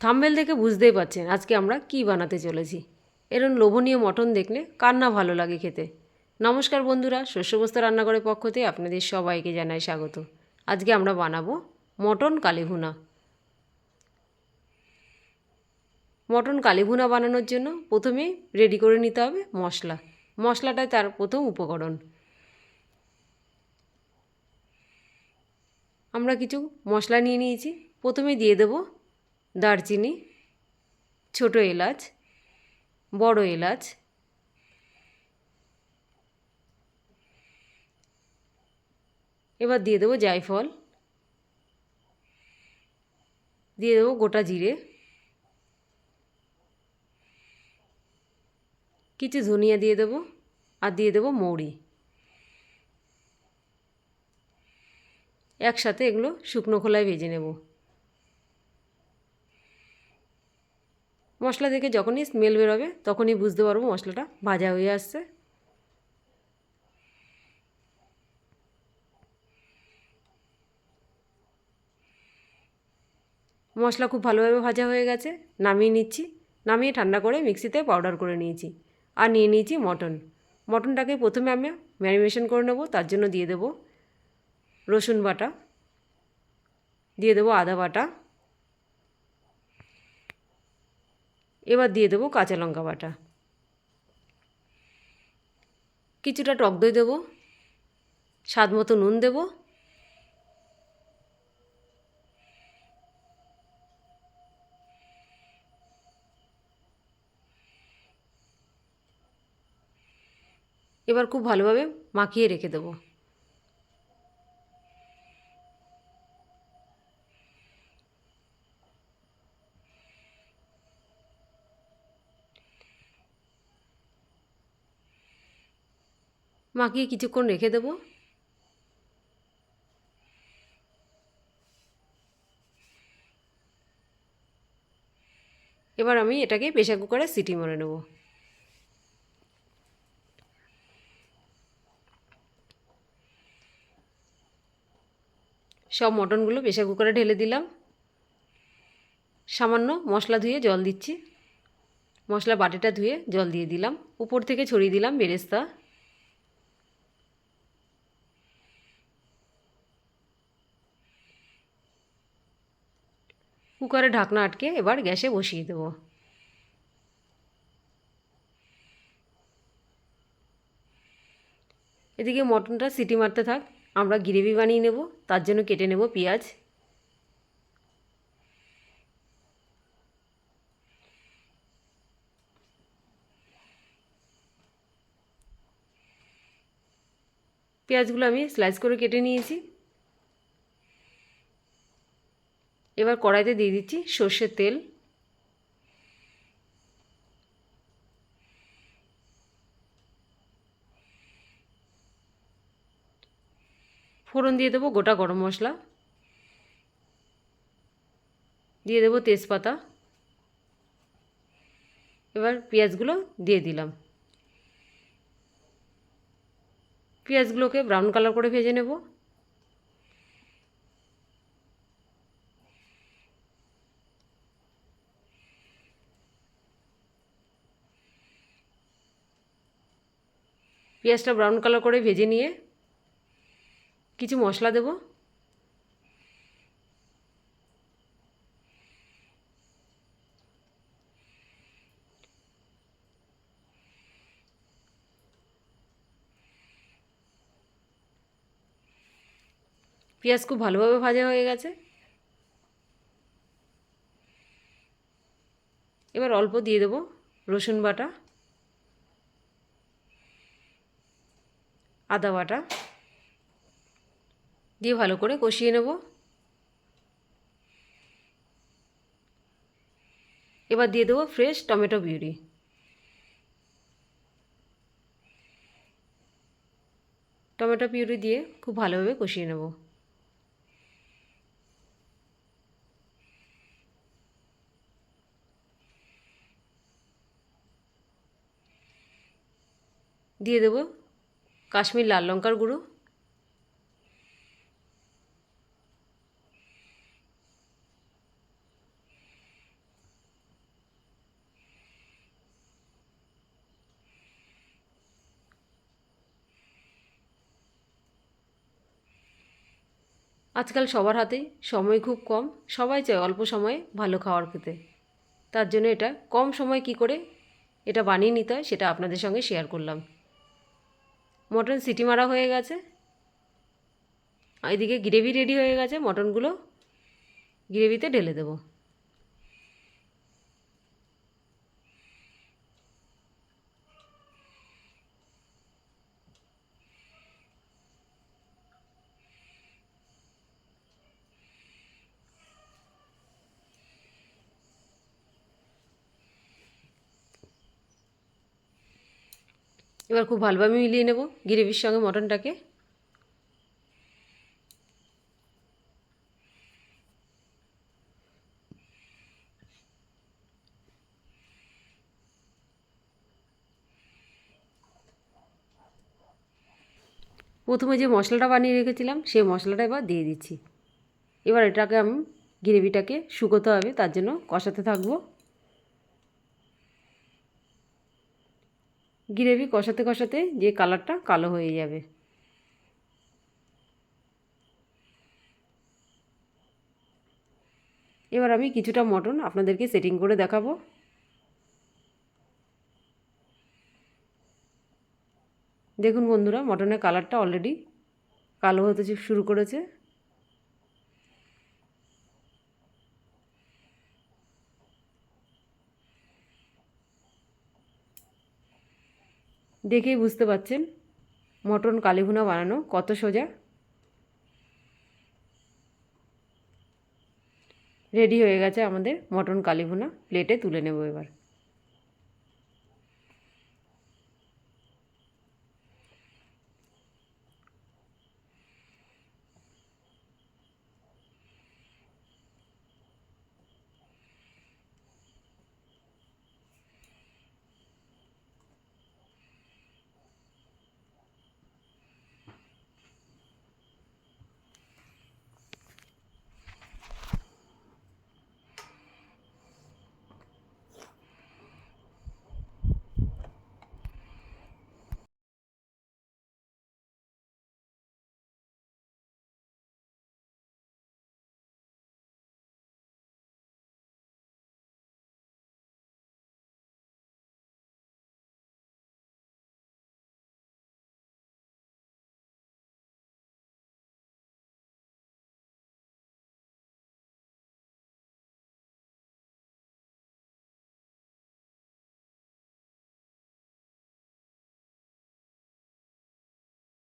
Thumbnail দেখে বুঝতেই পারছেন আজকে আমরা কি বানাতে চলেছি। এরকম লোভনীয় মটন দেখলে কার না ভালো লাগে খেতে। নমস্কার বন্ধুরা, শস্যবস্ত রান্নাঘরের পক্ষ থেকে আপনাদের সবাইকে জানাই স্বাগত। আজকে আমরা বানাবো মটন কালীভুনা। মটন কালীভুনা বানানোর জন্য প্রথমে রেডি করে নিতে হবে মশলা। মশলাটাই তার প্রথম উপকরণ। আমরা কিছু মশলা নিয়ে নিয়েছি। প্রথমে দিয়ে দেব দারচিনি, ছোট এলাচ, বড় এলাচ, এবার দিয়ে দেবো জায়ফল, দিয়ে দেবো গোটা জিরে, কিছু ধনিয়া দিয়ে দেবো আর দিয়ে দেবো মৌরি। একসাথে এগুলো শুকনো খোলায় ভেজে নেব। মশলা থেকে যখনই স্মেল বেরোবে, তখনই বুঝতে পারব মশলাটা ভাজা হয়ে আসছে। মশলা খুব ভালোভাবে ভাজা হয়ে গেছে, নামিয়ে নিচ্ছি। নামিয়ে ঠান্ডা করে মিক্সিতে পাউডার করে নিয়েছি। আর নিয়ে নিয়েছি মটন। মটনটাকে প্রথমে আমি ম্যারিনেশন করে নেব, তার জন্য দিয়ে দেবো রসুন বাটা, দিয়ে দেবো আদা বাটা এবার দিয়ে দেবো কাঁচা লঙ্কা বাটা। কিছুটা টক দই দেবো, স্বাদ মতো নুন দেবো। এবার খুব ভালোভাবে মাখিয়ে রেখে দেবো। মাখিয়ে কিছুক্ষণ রেখে দেবো। এবার আমি এটাকে প্রেশার কুকারে সিটি মরে নেব। সব মটনগুলো প্রেশার কুকারে ঢেলে দিলাম। সামান্য মশলা ধুয়ে জল দিচ্ছি। মশলা বাটিটা ধুয়ে জল দিয়ে দিলাম। উপর থেকে ছড়িয়ে দিলাম বেরেস্তা। কুকারে ঢাকনা আটকে এবার গ্যাসে বসিয়ে দেব। এদিকে মটনটা সিটি মারতে থাক, আমরা গ্রেভি বানিয়ে নেব, তার জন্য কেটে নেব পেঁয়াজ। পেঁয়াজগুলো আমি স্লাইস করে কেটে নিয়েছি। এবার কড়াইতে দিয়ে দিচ্ছি সর্ষের তেল। ফোড়ন দিয়ে দেবো গোটা গরম মশলা। দিয়ে দেবো তেজপাতা। এবার পেঁয়াজগুলো দিয়ে দিলাম। পেঁয়াজগুলোকে ব্রাউন কালার করে ভেজে নেব। পেঁয়াজটা ব্রাউন কালার করে ভেজে নিয়ে কিছু মশলা দেব। পেঁয়াজ খুব ভালোভাবে ভাজা হয়ে গেছে। এবার অল্প দিয়ে দেবো রসুন বাটা। আদা বাটা দিয়ে ভালো করে কষিয়ে নেব। এবার দিয়ে দেবো fresh tomato puree. Tomato puree দিয়ে খুব ভালোভাবে কষিয়ে নেব। দিয়ে দেবো কাশ্মীর লাল লঙ্কার গুঁড়ো? আজকাল সবার হাতেই সময় খুব কম। সবাই চায় অল্প সময়ে ভালো খাওয়ার খেতে। তার জন্য এটা কম সময় কি করে? এটা বানিয়ে নিতে হয়, সেটা আপনাদের সঙ্গে শেয়ার করলাম। মটন সিটি মারা হয়ে গেছে। এদিকে গ্রেভি রেডি হয়ে গেছে মটনগুলো গ্রেভিতে ঢেলে দেবো। এবার খুব ভালোভাবে মিলিয়ে নেব গ্রেভির সঙ্গে মটনটাকে। প্রথমে যে মশলাটা বানিয়ে রেখেছিলাম, সেই মশলাটা এবার দিয়ে দিচ্ছি। এবার এটাকে আমি গ্রেভিটাকে শুকোতে হবে, তার জন্য কষাতে থাকব। গ্রেভি কষাতে কষাতে যে কালারটা কালো হয়ে যাবে। এবার আমি কিছুটা মটন আপনাদেরকে সেটিং করে দেখাবো। দেখুন বন্ধুরা, মটনের কালারটা অলরেডি কালো হতে শুরু করেছে। দেখেই বুঝতে পাচ্ছেন, মটন কালীভুনা বানানো কত সোজা। রেডি হয়ে গেছে আমাদের মটন কালীভুনা প্লেটে তুলে নেব এবার।